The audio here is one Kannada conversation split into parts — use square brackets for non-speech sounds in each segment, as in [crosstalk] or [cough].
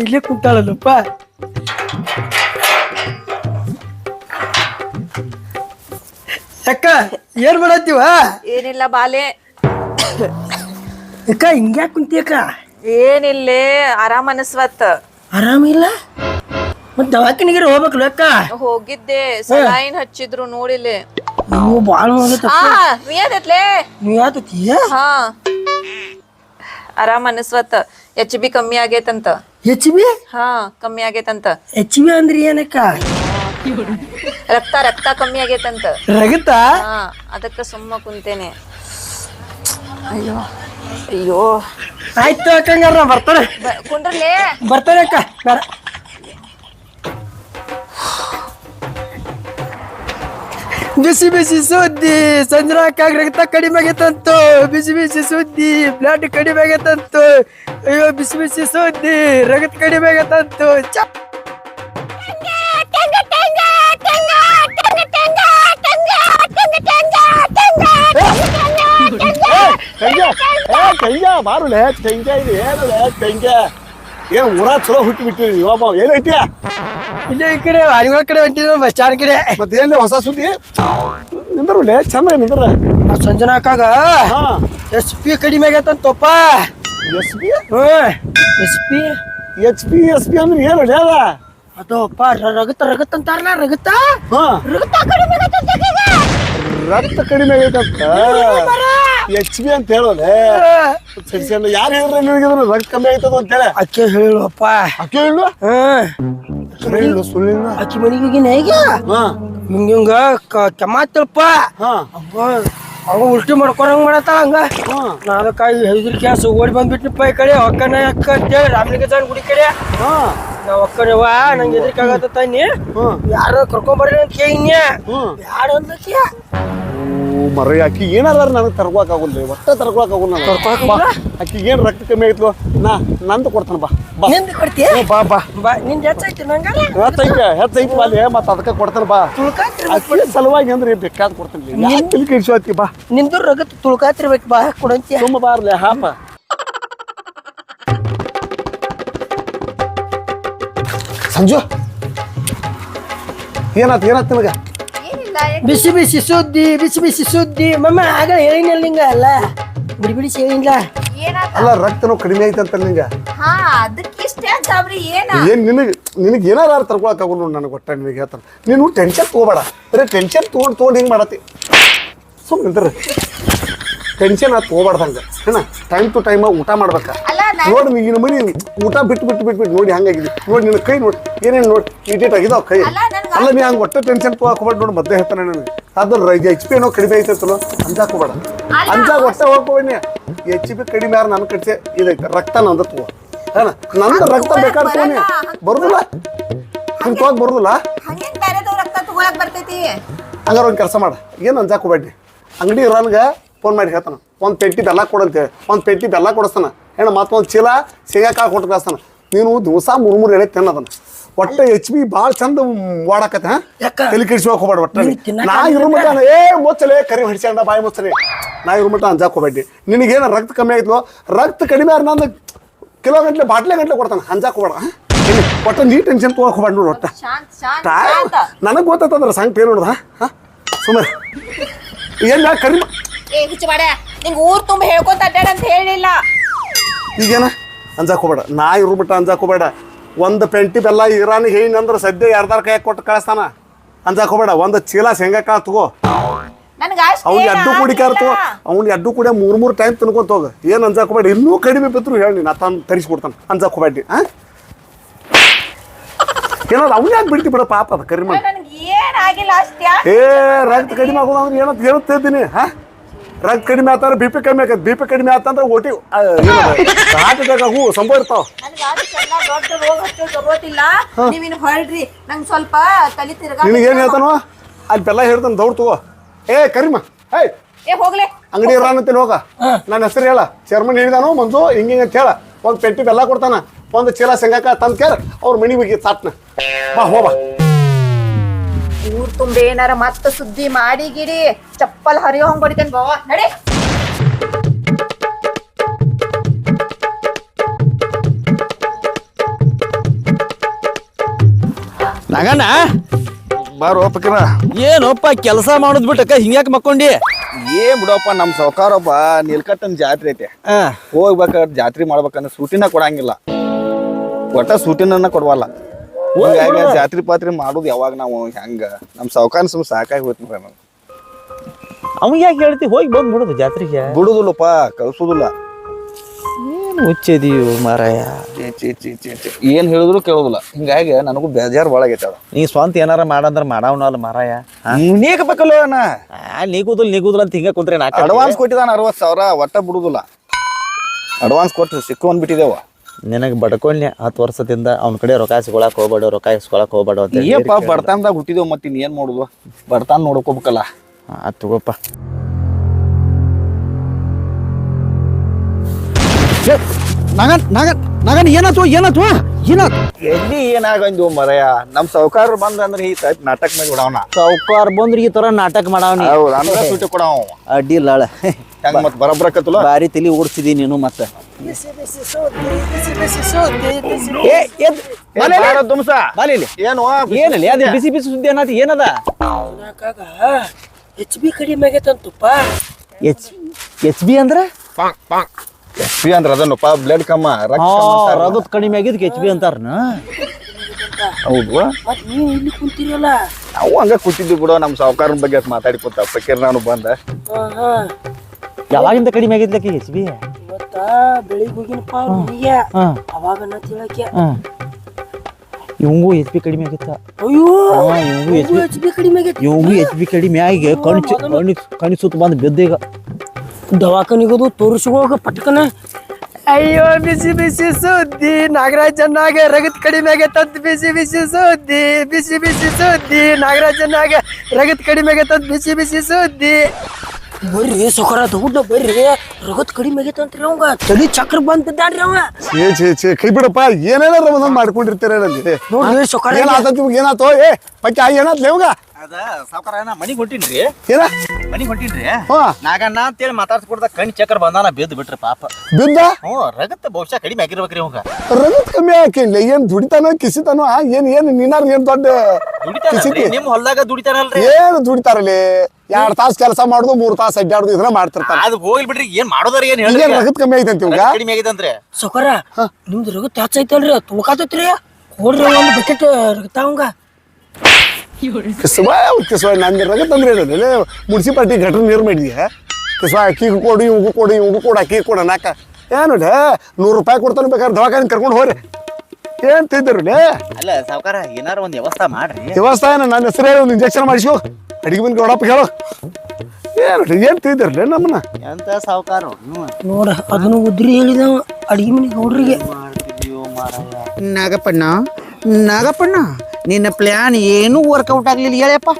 ಇಲ್ಲೇ ಕೂತಾಳಲ್ಲಪ್ಪ. ಅಕ್ಕ ಏನ್ ಮಾಡತ್ತೀವ? ಏನಿಲ್ಲ ಬಾಲೆ. ಅಕ್ಕ ಹಿಂಗ್ಯಾಕ್ ಕುಂತಿ ಅಕ್ಕ ಏನಿಲ್ಲೇ ಆರಾಮ್ ಅನಸ್ವತ್. ಆರಾಮಿಲ್ಲ ಮತ್ ದವಾಖಾನಿಗೆ ಹೋಗ್ಬೇಕಲ್ಲ ಅಕ್ಕ? ಹೋಗಿದ್ದೆ ಸಲೈನ್ ಹಚ್ಚಿದ್ರು ನೋಡಿಲೆ ನೀವು ಬಾಳ ಹೋಗತ್ತ ಆ ಏನಿತ್ಲೆ ನೀವ್ ಯಾತತ್ತೀಯ ಹಾ. ಆರಾಮ್ ಅನಸ್ವತ್. ಎಚ್ ಬಿ ಕಮ್ಮಿ ಆಗೇತಂತ. ಎಚ್ ಬಿ ಹಾ ಕಮ್ಮಿ ಆಗೈತಂತ. ಎಚ್ ಬಿ ಅಂದ್ರಿ ಏನಕ್ಕ? ರಕ್ತ ರಕ್ತ ಕಮ್ಮಿ ಆಗೇತಂತ. ರಗತ? ಹಾ ಅದಕ್ಕ ಸುಮ್ಮ ಕುಂತೇನೆ. ಅಯ್ಯೋ ಅಯ್ಯೋ. ಆಯ್ತು ಅಕ್ಕಂಗಾರ ನಾ ಬರ್ತಾನೆ. ಬ- ಕುಂಡ್ರಲೇ ಬರ್ತಾನೆ ಅಕ್ಕ ಬೇಡ. ಬಿಸಿ ಬಿಸಿ ಸುದ್ದಿ ಸಂಜನಾ ಅಕ್ಕಾಗ ರಕ್ತ ಕಡಿಮೆ ಆಗೈತಂತು ಬಿಸಿ ಬಿಸಿ ಸುದ್ದಿ ಬ್ಲಡ್ ಕಡಿಮೆ ಆಗೈತಂತು ಅಯ್ಯೋ, ಬಿಸಿ ಬಿಸಿ ಸುದ್ದಿ, ರಗತ್ ಕಡಿಮೆ ಆಗೈತಂತು ಚ. ತೆಂಗೆ, ಏ, ತೆಂಗೆ ಬಾರುಲೆ ತೆಂಗೆ ಇದು ಏನುಲೆ ತೆಂಗೆ. ಏನು ಊರ ಚಲೋ ಹುಟ್ಟಿ ಬಿಟ್ಟಿರಿ ನೀವಪ್ಪ ಏನೈತಿ ಇಲ್ಲೇ ಈ ಕಡೆ ಹರಿಗಳ ಕಡೆ ಹೊಂಟಿದ್ರು ಬಸ್ ಸ್ಟ್ಯಾಂಡ್ ಕಡೆ. ಮತ್ತೆ ಏನ್ ಹೊಸ ಸುದ್ದಿ? ನಿಂದ್ರು ಚಂದ ನಿಂದ್ರ ಆ ಸಂಜನಾ ಅಕ್ಕಾಗ ಹಾ. ಎಸ್ ಪಿ ಕಡಿಮೆ ಆಗೈತಂತಪ್ಪ S P S P H P S P ಅಂದ್ರೆ ಏನು ಅದ ಅದು? ಅಪ್ಪ ರ- ರಗತ ರಗತ್ ಅಂತಾರಲ್ಲ ರಗತ? ಹಾ. ರಗತ ಕಡಿಮೆ ಆಗೈತಂತ. ರಕ್ತ ಕಡಿಮೆ ಆಗೈತಂತ? ಎಚ್ ಬಿ ಅಂತ ಸರಿ ಯಾರು ಹೇಳಿದ್ರೆ ನಿನಗಿದ್ರು? ರಕ್ತ ಕಮ್ಮಿ ಆಯ್ತದ ಅಂತ ಹೇಳಿ ಅಕ್ಕಿ ಹೇಳುವಪ್ಪ. ಅಕ್ಕಿ ಹೇಳು ಹೇಳು ಸುಳ್ಳಿನ ಅಕ್ಕಿ ಮನೆಗೆ ಹೋಗಿನ ಹೇಗೆ? ಹಾ. ಹಿಂಗ ಕೆಮ್ಮಾತಲ್ಪ ಹಾ. ಅಬ್ಬ ಅವ ಉಲ್ಟಿ ಮಾಡ್ಕೊಳಂಗ್ ಮಾಡತ್ತಾಳ ಹಂಗ. ಹಾ. ನಾ ಅದಕ್ಕಾಗಿ ಹೆದ್ರ ಕ್ಯಾಸ್ ಓಡಿ ಬಂದ್ಬಿಟ್ನಪ್ಪ ಈ ಕಡೆ. ಒಕ್ಕನ ಅಕ್ಕ ಅಂತೇಳಿ ರಾಮಲಿಂಗಜಾನ್ ಗುಡಿ ಕಡೆ. ಒಕ್ಕನವ ನಂಗೆ ಎದ್ರಿಕೆ ಆಗತ್ತ ತಾನಿ ಹ್ಮ್ ಯಾರು ಕರ್ಕೊಂಬರ್ರಿ ಅಂತ ಕೇಳಿನ್ಯ ಯಾರು ಅಂದಕ್ಕೆ ಮರ ಅಕ್ಕಿ ಏನಾರ ನನಗೆ ತರ್ಕೊಳಕ್ ರೀ. ಒಟ್ಟ ತರ್ಕೊಳಕ್ ಆಗುಲ್ಲ. ತರ್ಕೊಳಕ್ ಬಾ ಆಗುಲ್ಲ? ಆಕಿ ಏನ್ ರಕ್ತ ಕಮ್ಮಿ ಆಯ್ತು ನಾ ನಂದು ಕೊಡ್ತಾನ ಬಾ ಬಾ. ನಿಂದ ಕೊಡ್ತೀಯ? ಹ್ಞೂ, ಬಾ ಬಾ. ಬಾ ನಿಂದ ಹೆಚ್ಚೈತಿ ನಂಗೆ ಹೆಚ್ಚೈತೆ ಹೆಚ್ಚೈತಿ ಬಾ ಲೇ ಮತ್ತೆ ಅದಕ್ಕೆ ಕೊಡ್ತಾನ ಬಾ. ಅಕ್ಕಿ ಸಲುವಾಗಿ ಅಂದ್ರೆ ಬೇಕಾದ್ ಕೊಡ್ತೀನಿ ಯಾಕೆ ತಿಳಿ ಕಿಡ್ಸೋತಿ ಬಾ. ನಿಂದು ರಗತ್ ತುಳ್ಕಾತಿರ್ಬೇಕು ಬಾ ಕೊಡಂತ್ಯ? ತುಂಬ ಬಾರ್ಲೆ ಹಾಪ ಸಂಜು ಏನಾತ್ ಏನಾತ್ ನಿನಗ? ಬಿಸಿ ಬಿಸಿ ಸುದ್ದಿ ಬಿಸಿ ಬಿಸಿ ಸುದ್ದಿ. ಮಮ್ಮ ಆಗ ಹೇಳಿನಲ್ಲ ನಿಂಗ ಅಲ್ಲ? ಬಿಡಿ ಬಿಡಿ ಹೇಳಿಲ್ಲ ಏನಾತ? ಅಲ್ಲ ರಕ್ತನೂ ಕಡಿಮೆ ಐತಂತ ನಿಂಗ. ಹಾ ಅದಕ್ಕೆ ಇಷ್ಟೇ ಏನ? ಏನ್ ನಿನಗೆ ನಿನಗೆ ಏನಾರು ತರ್ಕೊಳಕ್ ಆಗೋಲ್ಲ ನೋಡಿ ನನಗೆ ಒಟ್ಟ ನಿನಗೆ ನೀನು ಟೆನ್ಷನ್ ತಗೋಬೇಡ. ಬರೀ ಟೆನ್ಷನ್ ತೊಗೊಂಡು ತೊಗೊಂಡು ಹಿಂಗೆ ಮಾಡತ್ತಿ. ಸುಮ್ಮನೆ ಟೆನ್ಷನ್ ಆತ್ ಹೋಗ್ಬಾರ್ದಂಗೆ ಏನ ಟೈಮ್ ಟು ಟೈಮ್ ಊಟ ಮಾಡ್ಬೇಕ. ನೋಡಿ ನೀನು ಮನಿ ಊಟ ಬಿಟ್ಟು ಬಿಟ್ಟು ಬಿಟ್ಟು ಬಿಟ್ಟು ನೋಡಿ ಹಂಗಾಗಿದೆ. ನೋಡಿ ನಿನ್ನ ಕೈ ನೋಡಿ ಏನೇನು ನೋಡಿ ನೀಟೇಟ್ ಆಗಿದಾವ ಕೈ. ಅಲ್ಲ, ನೀ ಹಂಗೆ ಒಟ್ಟು ಟೆನ್ಷನ್ ಹೋಗ್ಬೇಡ ನೋಡಿ ಮದ್ದೆ ಹೇಳ್ತಾನೆ ನನಗೆ. ಅದ್ರ ಎಚ್ ಪಿ ಏನೋ ಕಡಿಮೆ ಐತೈತಲ್ಲ ಅಂಜಾಕ್ ಹೋಗ್ಬೇಡ ಅಂಜಾಗ ಒಟ್ಟೆ ಹೋಗ್ಬೋನಿ ಎಚ್ ಪಿ ಕಡಿಮೆ ಯಾರು ನನ್ನ ಕಡೆ ಇದೈತೆ ರಕ್ತ ನಂದ ತಗೋ. ಏನ ನಂದು ರಕ್ತ ಬೇಕಾಡ್ತೀನಿ ಬರುದಿಲ್ಲ? ಹಂಗೆ ತಗೋಕ್ ಬರುದಿಲ್ಲ? ಹಂಗಾರ ಒಂದು ಕೆಲಸ ಮಾಡ. ಏನು ಅಂಜಾಕ್ ಹೋಗ್ಬೇಡಿ ಅಂಗಡಿ ಇರೋನ್ಗೆ ಫೋನ್ ಮಾಡಿ ಹೇಳ್ತಾನ. ಒಂದು ಪೆಟ್ಟಿ ಬೆಲ್ಲ ಕೊಡಂತೇಳಿ ಒಂದು ಪೆಟ್ಟಿ ಬೆಲ್ಲ ಕೊಡಿಸ್ತಾನ. ಹೆಣ್ಣು ಮತ್ತೊಂದು ಚೀಲ ಸಿಗಾಕ ಕಾಳು ಕೊಟ್ಟು ಕಳಿಸ್ತಾನ. ನೀನು ದಿವಸ ಮೂರು ಮೂರು ಎಳೆ ತಿನ್ನದನ ಒಟ್ಟೆ ಎಚ್ ಬಿ ಭಾಳ ಚಂದ ಓಡಾಕತ್ತ? ತಲೆ ಕೆಡಿಸ್ಬೇಕು ಹೋಗ್ಬೇಡ ಒಟ್ಟು ನಾ ಇರೋ ಮಟ ಏ ಮುಚ್ಚಲೆ ಕರಿ ಹಡ್ಸ್ಯಾಂಡ ಬಾಯಿ ಮುಚ್ಚಲಿ. ನಾ ಇರು ಮಟ ಅಂಜಾಕ್ ಹೋಗ್ಬೇಡಿ ನಿನಗೇನು ರಕ್ತ ಕಮ್ಮಿ ಆಯ್ತು ರಕ್ತ ಕಡಿಮೆ ಆದ್ರೆ ನಾನು ಕಿಲೋ ಗಂಟ್ಲೆ ಬಾಟ್ಲೆ ಗಂಟ್ಲೆ ಕೊಡ್ತಾನೆ. ಅಂಜಾಕ್ ಹೋಗ್ಬೇಡ? ಒಟ್ಟು ನೀ ಟೆನ್ಷನ್ ತೊಗೊಳಕ್ ಹೋಗ್ಬೇಡ ನೋಡು ಒಟ್ಟು. ನನಗೆ ಗೊತ್ತಾತಂದ್ರೆ ಸಂಗತಿ ಏನು ನೋಡ್ದ ಹಾಂ? ಸುಮ್ಮನೆ ಏನು ಕರಿ ಏ ಹುಚ್ಚ ಮಾಡ ನಿಂಗ್ ಊರ್ ತುಂಬ ಹೇಳ್ಕೊಂತ ಅಡ್ಡಾಡ ಅಂತ ಹೇಳಿಲ್ಲ. ಈಗೇನ? ಅಂಜಾಕ್ ಹೋಗ್ಬೇಡ. ನಾ ಇರು ಬಿಟ್ಟ ಅಂಜಾಕ್ ಹೋಗ್ಬೇಡ. ಒಂದು ಪೆಂಟಿ ಬೆಲ್ಲ ಇರಾನಿಗೆ ಅಂದ್ರೆ ಸದ್ಯ ಯಾರ್ದಾರ ಕೈ ಕೊಟ್ಟು ಕಳಿಸ್ತಾನ. ಅಂಜಾಕ್ ಹೋಗ್ಬೇಡ. ಒಂದು ಚೀಲ ಶೇಂಗಾ ಕಾಳು ತಗೋ. ನನಗೆ ಅವ್ನು ಎಡ್ಡು ಕುಡಿಕಾರ ತಗೋ. ಅವ್ನು ಎಡ್ಡು ಕುಡಿಯ ಮೂರು ಮೂರು ಟೈಮ್ ತಿನ್ಕೊಂತ ಹೋಗ. ಏನು ಅಂಜಾಕ್ ಹೋಗ್ಬೇಡ. ಇನ್ನೂ ಕಡಿಮೆ ಬಿದ್ರು ಹೇಳಿ ನಾ ತಂದು ತರಿಸ್ಕೊಡ್ತಾನೆ ಅಂಜಾಕೋಬೇಡಿ ಹೋಗ್ಬೇಡಿ ಹಾಂ ಏನಾದ್ರು ಅವ್ನು ಯಾಕೆ ಬಿಡ್ತಿ ಬಿಡ ಪಾಪ ಅದ ಕರಿಮ ಏನಾಗಿಲ್ಲ ಏನ್ ಅಷ್ಟೇ ಏ ರಕ್ತ ಕಡಿಮೆ ಆಗೋದು ಅಂದ್ರೆ ಏನಂತ ಹೇಳುತ್ತಿದ್ದೀನಿ ಹಾ ರಕ್ತ ಕಡಿಮೆ ಆತಂದ್ರೆ ಬಿ ಪಿ ಕಮ್ಮಿ ಆಕತ್. ಬಿ ಪಿ ಕಡಿಮೆ ಆತಂದ್ರೆ ಓಟಿ ಹಾರ್ಟ್ ಅಟ್ಯಾಕ್ ಆಗು ಸಂಭವ ಇರ್ತಾವ. ನಿನಗೆ ನಿನಗೇನು ಹೇಳ್ತಾನವ ಅಲ್ಲಿ ಬೆಲ್ಲ ಹೇಳ್ತಾನೆ? ದೌಡ್ ತಗೋ. ಏ ಕರಿಮ. ಹೇ ಏ ಹೋಗ್ಲೆ. ಅಂಗಡಿ ಇರಾನಂತೀನಿ ಹೋಗ. ನನ್ನ ಹೆಸರು ಹೇಳ. ಚೇರ್ಮನ್ ಹೇಳಿದಾನು ಮಂಜು ಹಿಂಗ ಹಿಂಗೆ ಅಂತ ಹೇಳ. ಒಂದು ಪೆಟ್ಟಿ ಬೆಲ್ಲ ಕೊಡ್ತಾನ. ಒಂದು ಚೀಲ ಸಂಗಾಕ ತಂದು ಕೇರ್. ಅವ್ರ ಮನೆಗೆ ಹೋಗಿ ಸಾಟ್ನ. ಬಾ ಹೋಗ ಊರ್ ತುಂಬ ಏನಾರ ಮತ್ತ ಸುದ್ದಿ ಮಾಡಿ ಗಿಡಿ. ಚಪ್ಪಲ್ ಹರಿಯೋ ಹಂಗ್ ಹೊಡಿತೇನ್ ಬಾವ. ನಡಿ. ನಗನ ಬಾರೋ ಏನಪ್ಪ ಕೆಲಸ ಮಾಡೋದ್ ಬಿಟ್ಟಕ್ಕ ಹಿಂಗ್ಯಾಕ್ ಮಕ್ಕೊಂಡಿ? ಏ ಬಿಡಪ್ಪ ನಮ್ ಸಾವ್ಕಾರಪ್ಪ ನಿಲ್ಕಟ್ಟನ್ ಜಾತ್ರೆ ಐತೆ. ಹೋಗ್ಬೇಕಾದ್ರೆ ಜಾತ್ರೆ ಮಾಡ್ಬೇಕಂದ್ರೆ ಸೂಟಿನ ಕೊಡಂಗಿಲ್ಲ. ಒಟ್ಟ ಸೂಟಿನ ಕೊಡವಲ್ಲ. ಹಿಂಗಾಗಿ ಜಾತ್ರೆ ಪಾತ್ರೆ ಮಾಡೋದು ಯಾವಾಗ ನಾವು ಹೆಂಗ? ನಮ್ ಸಾವ್ಕಾರ ಸುಮ್ ಸಾಕಾಗಿ ಹೋಯ್ತು ನಾನು ಅವ್ ಯಾಕೆ ಹೇಳ್ತಿ? ಹೋಗಿ ಬಂದ್ ಬಿಡುದು ಜಾತ್ರೆಗೆ. ಬಿಡುದಿಲ್ಲಪ್ಪ ಕಲ್ಸುದಿಲ್ಲ ಏನು ಮಾರಾಯ. ಚೀ ಚೀ ಚೀ ಚೀ ಚೀ ಏನ್ ಹೇಳಿದ್ರು ಕೇಳೋದಿಲ್ಲ. ಹಿಂಗಾಗಿ ನನಗೂ ಬೇಜಾರ್ ಒಳಗೈತೆ ಅದ. ನೀ ಸ್ವಂತ ಏನಾರ ಮಾಡಂದ್ರ ಮಾಡವನಲ್ಲ ಮಾರಾಯ. ನೀಗಬೇಕಲ್ಲ ನಾ ಆ, ನೀಗುದಿಲ್ಲ ನೀಗುದಿಲ್ಲ ಅಂತ ಹಿಂಗ ಕುಂತ್ರಿ ಅಡ್ವಾನ್ಸ್ ಕೊಟ್ಟಿದ್ದಾನ ಅರವತ್ ಸಾವಿರ ಒಟ್ಟ ಬಿಡುದಿಲ್ಲ. ಅಡ್ವಾನ್ಸ್ ಕೊಟ್ಟು ಸಿಕ್ಕು ಬಿಟ್ಟಿದ್ದೇವ ನಿನಗೆ ಬಡ್ಕೊಂಡ್ಯ ಹತ್ತು ವರ್ಷದಿಂದ ಅವ್ನ ಕಡೆ ರೊಕ್ಕ ಇಸ್ಕೊಳಕ್ ಹೋಗ್ಬೇಡ ರೊಕ್ಕ ಇಸ್ಕೊಳಕ್ ಹೋಗ್ಬೇಡ ಅಂತ ಏಪ್ಪ ಬಡತನದಾಗ ಹುಟ್ಟಿದೇವ್ ಮತ್ತೆ ಇನ್ ಏನ್ ಮಾಡುದು? ಬಡತನ ನೋಡ್ಕೋಬೇಕಲ್ಲ. ಆ ತಗೋಪ್ಪ. ನಗನ್ ನಗನ್ ಏನಾತು ಏನಾತು ಎಲ್ಲಿ ಏನಾಗಂದು ಮರಯ? ನಮ್ ಸಾವುಕಾರ ಬಂದ ಅಂದ್ರೆ ಈ ತರ ನಾಟಕ ಮೇಲೆ ಬಿಡವನ. ಸಾವುಕಾರ ಬಂದ್ರಿ ಈ ತರ ನಾಟಕ ಮಾಡವ್ನಿ. ಹೌದು ಅಂದ್ರೆ ಸೂಟಿ ಕೊಡವ ಅಡ್ಡಿ ಇಲ್ಲ ಅಳ ಹೆಂಗ ಮತ್ ಬರಬ್ರಕತ್ತಲ್ಲ ಬಾರಿ ತಲಿ ಓಡಿಸಿದಿ ನೀನು ಮತ್ತೆ. ಏನಲ್ಲಿ? ಅದೇ ಬಿಸಿ ಬಿಸಿ ಸುದ್ದಿ ಅನ್ನತಿ ಏನದ? ಎಚ್ ಬಿ ಕಡಿಮೆ ಆಗೈತಂತಪ್ಪ. ಎಚ್ ಎಚ್ ಬಿ ಅಂದ್ರ? ಎಚ್ ಬಿ ಅಂದ್ರ ಅದನ್ನಪ್ಪ ಬ್ಲಡ್ ಕಮ್ಮ ರಕ್ತ ಕಮ್ಮ ಅಂತಾರ. ರಗತ್ ಕಡಿಮೆ ಆಗಿದ್ದಕ್ಕೆ ಎಚ್ ಬಿ ಅಂತಾರನ? ಹೌದು. ನೀವು ಇಲ್ಲಿ ಕುಂತಿರಲ್ಲ? ನಾವು ಹಂಗ ಕೂತಿದ್ವಿ ಬಿಡೋ ನಮ್ಮ ಸಾವ್ಕಾರನ ಬಗ್ಗೆ ಮಾತಾಡಿ ಮಾತಾಡಿಕೊತ ಫಕೀರ್ ನಾನು ಬಂದ. ಯಾವಾಗಿಂದ ಕಡಿಮೆ ಆಗಿದ್ಲಕ್ಕೆ ಎಚ್ ಬಿ ಇವತ್ತ ಬೆಳಿಗ್ಗೆ ಹೋಗಿನಪ್ಪ ಹುಡುಗಿಯ. ಹಾ ಅವಾಗ ನಾ ತಿಳಕ್ಕೆ ಹಾ ಇವಂಗೂ ಎಚ್ ಬಿ ಕಡಿಮೆ ಆಗಿತ್ತ. ಅಯ್ಯೋ ಹಾ ಇವಂಗೂ ಎಚ್ ಬಿ ಎಚ್ ಬಿ ಕಡಿಮೆ ಆಗೈತಿ ಇವಂಗೂ ಎಚ್ ಬಿ ಕಡಿಮೆ ಆಗಿ ಕಣ್ ಚು- ಕಣ್ ಕಣ್ ಸುತ್ತ ಬಂದು ಬಿದ್ದೀಗ. ದವಾಖಾನಿಗೋದು ತೋರಿಸ್ಕೋಗ ಪಟ್ಕನ. ಅಯ್ಯೋ ಬಿಸಿ ಬಿಸಿ ಸುದ್ದಿ. ನಾಗರಾಜನಾಗ ರಗತ್ ಕಡಿಮೆ ಆಗೈತಂತ ಬಿಸಿ ಬಿಸಿ ಸುದ್ದಿ. ಬಿಸಿ ಬಿಸಿ ಸುದ್ದಿ. ನಾಗರಾಜನಾಗ ರಗತ್ ಕಡಿಮೆ ಆಗೈತಂತ ಬಿಸಿ ಬಿಸಿ ಸುದ್ದಿ. ಬರ್ರಿ ಸೊಕರ ದೌಡ್ಡ ಬರ್ರಿ. ರಗತ್ ಕಡಿಮೆ ಆಗೈತಂತ್ರಿ ಅವಂಗ ತಲಿ ಚಕ್ರ ಬಂದ್ ಬಿದ್ದಾನ್ರಿ ಅವ. ಛೇ ಛೇ ಛೇ ಕೈ ಬಿಡಪ್ಪ ಏನೇನ ರಮದಾನ್ ಮಾಡ್ಕೊಂಡಿರ್ತೀರ ಅಲ್ಲಿ? ನೋಡ್ರಿ ಸೊಕರ ಏನಾತ ಏನಾತೋ? ಏ ಪಕ್ಕ ಏನಾತ್ ಲೇವ್ಗ ಅದ ಸಾವುಕಾರ ನಾ ಮನಿಗೆ ಹೊಂಟಿನ್ರಿ. ಏನ? ಮನಿಗೆ ಹೊಂಟಿನ್ರಿ. ಹಾ. ನಾಗಣ್ಣ ಅಂತೇಳಿ ಮಾತಾಡ್ಸ್ಕೊಡ್ದ ಕಣ್ ಚಕ್ರ ಬಂದಾನ ಬಿದ್ದು ಬಿಟ್ರಿ ಪಾಪ. ಬಿದ್ದ? ಹ್ಞೂ ರಗತ್ತ ಬಹುಶಃ ಕಡಿಮೆ ಆಗಿರ್ಬೇಕ್ರಿ ಅವಂಗ ರಗತ್ ಕಮ್ಮಿ ಹಾಕಿಲ್ಲ ಏನ್ ದುಡಿತಾನೋ ಕಿಸಿತಾನೋ? ಆ, ಏನ್ ಏನ್ ನೀನಾರ ಏನ್ ದೊಡ್ಡ ದುಡಿತಾನಲ್ರಿ ಕಿಸಿತಿ ನಿಮ್ ಹೊಲ್ದಾಗ ದುಡಿತಾನಲ್ರಿ ಏನ್ ದುಡಿತಾರಲ್ಲಿ? ಎರಡ್ ತಾಸ್ ಕೆಲಸ ಮಾಡುದು ಮೂರ್ ತಾಸ್ ಅಡ್ಡಾಡುದು ಇದನ್ನ ಮಾಡ್ತಿರ್ತಾರೆ. ಅದು ಹೋಗ್ಲಿ ಬಿಡ್ರಿ ಏನ್ ಮಾಡೋದಾರ ಏನ್ ಈಗ ಹೇಳ್ರಿ ರಗತ್ ಕಮ್ಮಿ ಐತಂತ ಇವಾಗ? ರಗತ್ ಕಡಿಮೆ ಆಗಿದಂತ್ರಿ ಸೊಕರ ನಿಮ್ದು ರಗತ್ ಹೆಚ್ಚೈತಲ್ರಿ ತುಳ್ಕಾತೈತ್ರಿ ಕೊಡ್ರಿ ಒಂದು ಬಕೆಟ್ ರಗತ ಅವಂಗ. ಕಿಸ್ವ ಕಿಸ್ವ ನಂದು ರಗತ್ ಇಲ್ಲ ಮುನ್ಸಿಪಾಲ್ಟಿ ಗಟ್ರ ನೀರು ಮಾಡಿದ್ಯಾ? ಕಿಸ್ವ ಅಕ್ಕಿಗೂ ಕೊಡು ಇವ್ಗೂ ಕೊಡು ಇವ್ಗೂ ಕೊಡು ಅಕ್ಕಿ ಕೊಡು ನಾಕ ಏನು ನೂರು ರೂಪಾಯಿ ಕೊಡ್ತಾನೆ ಬೇಕಾದ್ರೆ ದವಾಖಾನೆ ಕರ್ಕೊಂಡು ಹೋರಿ ಏನ್ ತಿದ್ದರು ಅಲ್ಲ ಸಾವುಕಾರ ಏನಾರ ಒಂದು ವ್ಯವಸ್ಥೆ ಮಾಡ್ರಿ. ದೇವಸ್ಥಾನ ನನ್ನ ಹೆಸರೇ ಒಂದು ಇಂಜೆಕ್ಷನ್ ಮಾಡಿಸು ಅಡಿಗೆ ಬಂದು ಗೌಡಪ್ಪ ಹೇಳು. ಏನು ಏನ್ ತಿಂದಿರ್ಲಿ ನಮ್ಮನ್ನ? ಎಂತ ಸಾವುಕಾರ ನೋಡ ಅದನ್ನು ಉದ್ರಿ ಹೇಳಿದವ ಅಡಿಗೆ ಮನೆ ಗೌಡ್ರಿಗೆ. ನಾಗಪ್ಪಣ್ಣ ನಾಗಪ್ಪಣ್ಣ ನಿನ್ನ ಪ್ಲಾನ್ ಏನೂ ವರ್ಕೌಟ್ ಆಗ್ಲಿಲ್ಲ ಹೇಳಪ್ಪ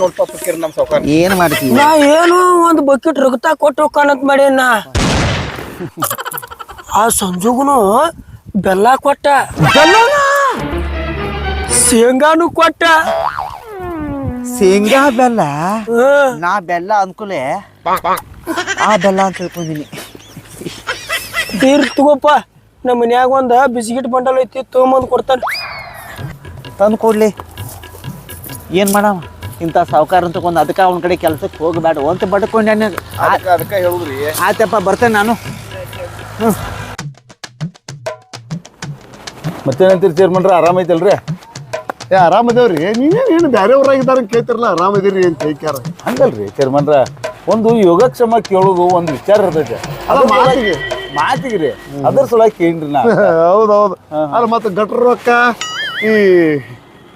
ನೋಡ್ಪ ಫಕೀರ್ ಸಾವ್ಕಾರ. ಏನ್ ಮಾಡ್ತೀವಿ ನಾ ಏನೋ ಒಂದು ಬಕೆಟ್ ರಗತ ಕೊಟ್ಟು ಹೋಗ್ಕಾನಂತ ಮಾಡ್ಯಾನ ಆ ಸಂಜುಗುನು ಬೆಲ್ಲ ಕೊಟ್ಟ. ಶೇಂಗಾನು ಕೊಟ್ಟ. ಶೇಂಗಾ ಬೆಲ್ಲ. ನಾ ಬೆಲ್ಲ ಅನ್ಕೊಲೆ. ಆ ಬೆಲ್ಲ ಅಂತ ತಿಳ್ಕೊಂಡಿನಿ. ತೀರ್ ತಗೋಪ್ಪ ನಮ್ಮ ಮನ್ಯಾಗ ಒಂದ ಬಿಸ್ಕಿಟ್ ಬಂಡಲ್ ಐತಿ ತಗೊಂಬಂದ್ ಕೊಡ್ತಾನ. ತಂದು ಕೊಡಲಿ. ಏನ್ ಮಾಡವ? ಇಂಥ ಸಾವುಕಾರ ಅಂತ ತಗೊಂಡು ಅದಕ್ಕೆ ಅವನ ಕಡೆ ಕೆಲ್ಸಕ್ಕೆ ಹೋಗಬೇಡ ಅಂತ ಬಡ್ಕೊಂಡೆ ಅದಕ್ಕೆ ಹೇಳುದ್ರಿ. ಆಯ್ತಪ್ಪ ಬರ್ತೇನೆ ನಾನು. ಮತ್ತೇನಂತೀರಿ ಚೇರ್ಮನ್ರ ಆರಾಮೈತಲ್ರಿ ಏ ಆರಾಮದೇವ್ರಿ ನೀವೇನು ಏನು ಬೇರೆ ಊರಾಗಿದ್ದಾರೆ ಕೇಳ್ತಿರಲ್ಲ ಆರಾಮದಿರಿ ಅಂತ ಕೇಳ್ಕ್ಯಾರ ಹಂಗಲ್ರಿ ಚೇರ್ಮನ್ರ ಒಂದು ಯೋಗಕ್ಷೇಮ ಕೇಳೋದು ಒಂದು ವಿಚಾರ ಇರ್ತೈತೆ. ಅದು ಮಾತಿಗೆ. ಮಾತಿಗೆ ರೀ. ಅದ್ರ ಸಲ ಕೇಳ್ರಿ ನಾ. [laughs] ಹೌದೌದು. ಅಲ್ಲ ಮತ್ತೆ ಗಟ್ರ ರೊಕ್ಕ? ಈ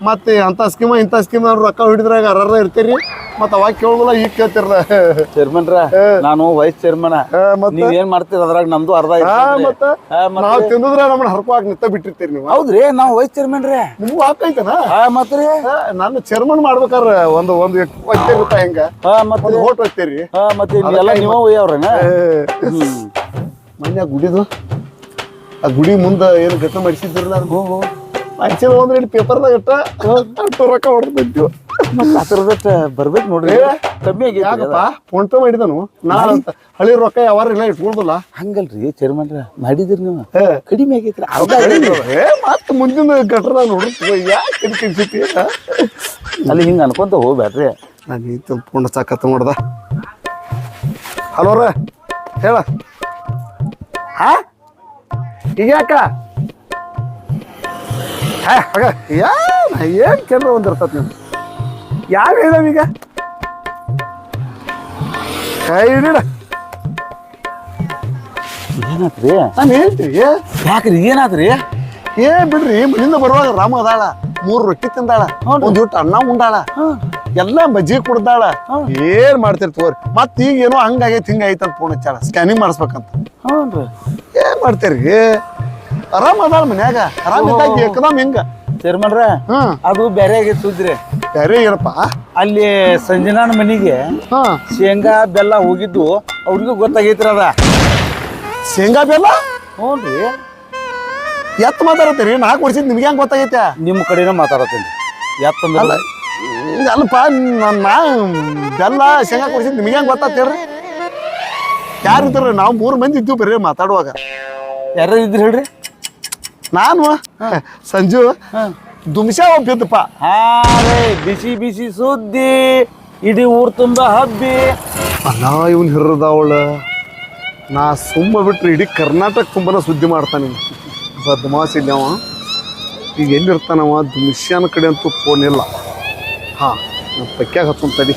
ಮತ್ತೆ ಅಂತ ಸ್ಕೀಮ ಇಂಥ ಸ್ಕೀಮ್ ರೊಕ್ಕ ಹಿಡಿದ್ರಾಗ ಅರ್ರ ಇರ್ತೀರಿ? ಮತ್ತೆ ಅವಾಗ ಕೇಳೋದಿಲ್ಲ ಈಗ ಕೇಳ್ತಿರಲ್ಲ ಚೇರ್ಮನ್ರ ನಾನು ವೈಸ್ ಚೇರ್ಮನ್ ಮತ್ತೆ? ಏನ್ ಮಾಡ್ತೀರ ಅದ್ರಾಗ ನಮ್ದು ಅರ್ಧ. ಮತ್ತೆ? ನಾವು ತಿಂದ್ರ ನಮ್ಮನ್ನ ಹರ್ಕೋಕ್ ನಿಂತ ಬಿಟ್ಟಿರ್ತೀರಿ ನೀವು. ಹೌದ್ರಿ ನಾವು ವೈಸ್ ಚೇರ್ಮನ್ ರೀ. ನಿಮ್ಗೂ ಹಾಕೈತನ ಮತ್ತೆ ನಾನು ಚೇರ್ಮನ್ ಮಾಡ್ಬೇಕಾರ ಒಂದು ಒಂದು ಒತ್ತೀರಿ ರೂಪಾಯಿ ಹೆಂಗ? ಮತ್ತೆ ಓಟ್ ಒತ್ತೀರಿ ಮತ್ತೆ ಎಲ್ಲ ನೀವು ಒಯ್ಯವ್ರನ? ಮನ್ಯಾಗ ಗುಡಿದು ಆ ಗುಡಿ ಮುಂದ ಏನು ಮಾಡಿಸಿದ್ರಿ ಮಾಡಿಸಿದ್ರಲ್ಲ ಅದು? ಮಾಡಿಸಿದ ಅಂದ್ರೆ ಇಲ್ಲಿ ಪೇಪರ್ದಾಗ ಇಟ್ಟ ಅಷ್ಟು ರೊಕ್ಕ ಹೊಡೆದಿದ್ದು ಮತ್ತೆ ಅದ್ರದಟ್ಟ ಬರ್ಬೇಕು ನೋಡ್ರಿ. ಕಮ್ಮಿ ಆಗಿ ಯಾಕಪ್ಪ? ಫೋನ್ ಪೇ ಮಾಡಿದನು? ಅಂತ ಹಳಿ ರೊಕ್ಕ ಯಾವಾರ ಇಲ್ಲ ಇಟ್ಕೊಳ್ದಲ್ಲ. ಹಂಗಲ್ರಿ ಚೇರ್ಮನ್ರ ಮಾಡಿದಿರಿ ನೀವು? ಕಡಿಮೆ ಆಗೈತ್ರಿ. ಮತ್ತೆ ಮುಂದಿನ ಗಟ್ರ ನೋಡ್ರಿ. ಯಾಕೆ ಕಡಿ ಕಡ್ಸಿತಿ ಅಲ್ಲಿ ಹಿಂಗ ಅನ್ಕೊಂತ ಹೋಗ್ಬ್ಯಾಡ್ರಿ. ನಾನು ಈ ಫೋನ್ ಸಾಕತ್ತ ಮಾಡ್ದ ಹಲೋ ರೇ ಹೇಳ. ಹಾ ಈಗ ಯಾಕ? ಏನ್ ಕೇಳ್ರ ಒಂದಿರ್ತತ್ ನೀವು ಯಾವ ಹೇಳಿದವ ಈಗ? ಕೈ ಹಿಡಿಡ ಏನಾತ್ರಿ? ನಾನು ಹೇಳ್ತೀವಿ ಯಾಕ್ರಿ ಏನಾತ್ರಿ? ಏ ಬಿಡ್ರಿ ಮನೆಯಿಂದ ಬರುವಾಗ ರಾಮ ಅದಾಳ ಮೂರು ರೊಟ್ಟಿ ತಿಂದಾಳ ಒಂದ್ ಊಟ ಅನ್ನ ಉಂಡಾಳ ಎಲ್ಲ ಬಜ್ಜಿ ಕುಡ್ದಾಳ. ಏನ್ ಮಾಡ್ತೀರಿ ತೋರಿ ಮತ್ ಈಗ ಏನೋ ಹಂಗಾಗೈತಿ ಹಿಂಗಾಗೈತಿ ಅಂತ ಫೋನ್ ಹಚ್ಚಾಳ ಸ್ಕ್ಯಾನಿಂಗ್ ಮಾಡಿಸ್ಬೇಕಂತ. ರೀ ಏನ್ ಮಾಡ್ತೀರಿ ಆರಾಮ್ ಅದಾಳ ಮನ್ಯಾಗ. ಆರಾಮ್ ಇದ್ದಾಗ ಏಕದಮ್ ಹಿಂಗ. ಚೇರ್ಮನ್ರ ಹ್ಮ್ ಅದು ಬೇರೆ ಆಗೈತಿ ಸುದ್ರಿ ಬೇರೆ ಏನಪ್ಪ? ಅಲ್ಲಿ ಸಂಜನಾನ ಮನಿಗೆ ಹಾ. ಶೇಂಗಾ ಬೆಲ್ಲ ಹೋಗಿದ್ದು ಅವ್ರಿಗೂ ಗೊತ್ತಾಗೈತ್ರ ಅದ. ಶೇಂಗಾ ಬೆಲ್ಲ? ಹ್ಞೂ ಎತ್ ಮಾತಾಡತ್ತೀರಿ? ನಾಲ್ಕು ವರ್ಷದ ನಿಮ್ಗೆ ಹೆಂಗ್ ಗೊತ್ತಾಗೈತೆ? ನಿಮ್ಮ ಕಡೆನೇ ಮಾತಾಡತ್ತೀನಿ. ಯಾಕಂದ್ರ ಅಲ್ಲ ಅಲ್ಲಪ್ಪ ನಾ- ನಾ ಬೆಲ್ಲ ಶೇಂಗಾ ಕೊಡ್ಸಿದ್ ನಿಮ್ಗೆ ಹೆಂಗ್ ಗೊತ್ತಾಗ್ತೀರಿ ಯಾರು ಇರ್ತಾರ ನಾವು ಮೂರು ಮಂದಿ ಇದ್ದೀವಿ ಬರೀ ಮಾತಾಡುವಾಗ. ಯಾರು ಇದ್ರಿ ಹೇಳ್ರಿ? ನಾನು ಸಂಜು ದುಮ್ಸಾ ಒಬ್ಬಿದ್ದಪ್ಪ ಹಾ ರೇ ಬಿಸಿ ಬಿಸಿ ಸುದ್ದಿ ಇಡೀ ಊರ್ ತುಂಬ ಹಬ್ಬಿ. ಅಲ್ಲ ಇವನ್ ಹಿರದವಳ ನಾ ಸುಮ್ಮ ಬಿಟ್ರೆ ಇಡೀ ಕರ್ನಾಟಕ ತುಂಬನ ಸುದ್ದಿ ಮಾಡ್ತಾನೆ ಬದ್ಮಾಸ್ ಇದ್ದವ ಈಗ ಎಲ್ಲಿರ್ತಾನವ? ದುಮ್ಸ್ಯಾನ ಕಡೆ ಅಂತೂ ಫೋನ್ ಇಲ್ಲ. ಹಾ ನಾ ಪಕ್ಕಾಗ ಹತ್ತೊಂದ್ ತಡಿ.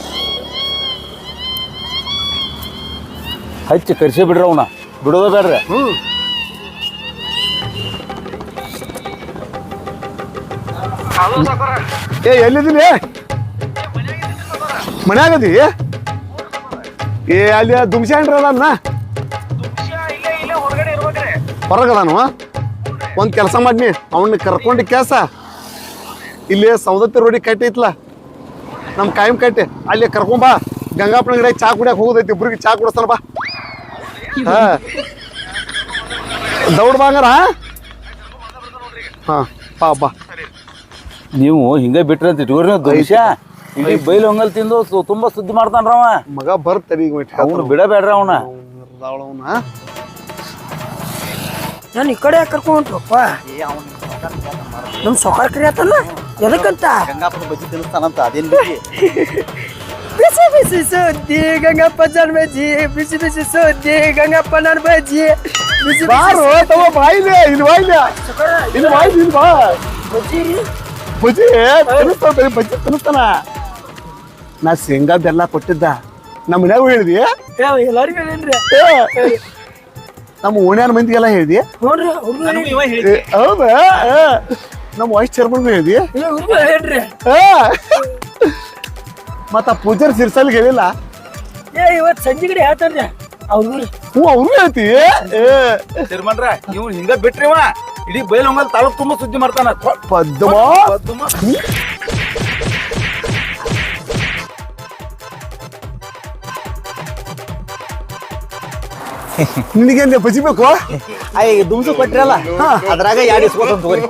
ಹಚ್ಚಿ ಕರ್ಸಿ ಬಿಡ್ರಿ ಅವನ. ಬಿಡೋದ ಬೇಡ್ರಿ. ಹ್ಮ್. ಏ ಎಲ್ಲಿದ್ದೀನಿ? ಮನ್ಯಾಗದಿ? ಏ ಅಲ್ಲಿ ದುಮ್ಸ್ಯಾಂಡ್ರಲ್ಲ ಹೊರಗದಾನು ಒಂದ್ ಕೆಲಸ ಮಾಡ್ನಿ. ಅವನ್ನ ಕರ್ಕೊಂಡು ಕೆಲಸ. ಇಲ್ಲಿ ಸೌದತ್ತಿ ರೋಡಿ ಕಟ್ಟಿ ಐತ್ಲ. ನಮ್ ಕಾಯಂ ಕಟ್ಟಿ. ಅಲ್ಲಿ ಕರ್ಕೊಂಬಾ ಗಂಗಾಪುರ ಗಿಡ ಚಾ ಕುಡಿಯಕ್ ಹೋಗೋದೈತಿ. ಇಬ್ರಿಗೆ ಚಾ ಕುಡಿಸ್ತಾನ ಬಾ. ಹಾ. ದೌಡ್ ಬಾಂಗಾರ ಹಾ? ಬಾ ಬಾ. ನೀವು ಹಿಂಗ ಬಿಟ್ರಿ ಅಂತ ಇಟ್ಕೋರಿ ನೀವು ದುಮಿಷ ಇಡೀ ಬೈಲ್ ಹೊಂಗಲ್ ತಿಂದು ಸು- ತುಂಬಾ ಸುದ್ದಿ ಮಾಡ್ತಾನ್ರವ ಮಗ ಬರ್ತಡಿ ಈಗ ಅವನು ಬಿಡಬೇಡ್ರಿ ಅವನ. ನಾನು ಈ ಕಡೆ ಕರ್ಕೊಂಡ್ರಪ್ಪ. ನಮ್ ಸೊಕಾರ ಕರಿಯತ್ತಲ್ಲ ಎದಕ್ಕಂತ? ಗಂಗಾಪುರ ಬಜ್ಜಿ ತಿನ್ನಿಸ್ತಾನಂತ ಅದೇನ್ [laughs] ಬಿಸಿ? ಬಿಸಿ ಸುದ್ದಿ ಗಂಗಪ್ಪ ಜನ್ ಬಜ್ಜಿ. ಬಿಸಿ ಬಿಸಿ ಸುದ್ದಿ ಗಂಗಪ್ಪ ನನ್ ಬಜ್ಜಿ. ಬಿಸಿ ಬಾರು ತವ ಬಾಯಿಲೆ ಇಲ್ಲಿ ಬಾಯಿಲೆ. ಇಲ್ಲಿ ಬಾಯಿಲೆ ಇಲ್ಲಿ ಬಾ ಬಜ್ಜಿ ತಿನ್ನಿಸ್ತಾನ ತಡಿ, ಬಜ್ಜಿ ತಿನ್ನಿಸ್ತಾನ. ನಾ ಶೇಂಗಾ ಬೆಲ್ಲ ಕೊಟ್ಟಿದ್ದ. ನಮ್ಮ ಮನ್ಯಾಗ ಹೇಳಿದಿ? ಎಲ್ಲಾರಿಗೂ ಹೇಳೇನ್ರಿ. ನಮ್ಮ ಓಣ್ಯಾನ ಮಂದಿಗೆಲ್ಲ ಹೇಳಿದಿ? ನೋಡ್ರಿ ಹೌದಾ? ಏ, ನಮ್ಮ ವೈಸ್ ಚೇರ್ಮನ್ಗೂ ಹೇಳಿದಿ? ಹೇಳ್ರಿ. ಏ, ಮತ್ತ ಆ ಪೂಜಾರಿ ಸಿರ್ಸಲ್ಗೆ ಹೇಳಿಲ್ಲ? ಏ ಇವತ್ ಸಂಜೆ ಕಡೆ ಹೇಳ್ತಾನ್ರಿ. ಅವ್ರಿಗೂ ಹ್ಞೂ ಅವ್ರಿಗೂ ಹೇಳ್ತಿ? ಏ ತಿರ್ಮನ್ರ ಇವ್ ಹಿಂಗ ಬಿಟ್ರಿವ ಇಡೀ ಬೈಲ್ ಹೊಂಗಲ್ ತಾಲೂಕ್ ತುಂಬಾ ಸುದ್ದಿ ಮಾಡ್ತಾನ. ಪದ್ಮ? ನಿನಗೆ ಬಜ್ಜಿ ಬೇಕು? ಅಯ್ಯ ದುಮ್ಸು ಕೊಟ್ರಲ್ಲ? ಅದ್ರಾಗ ಎರಡು ಇಸ್ಕೊತ ತಗೋರಿ.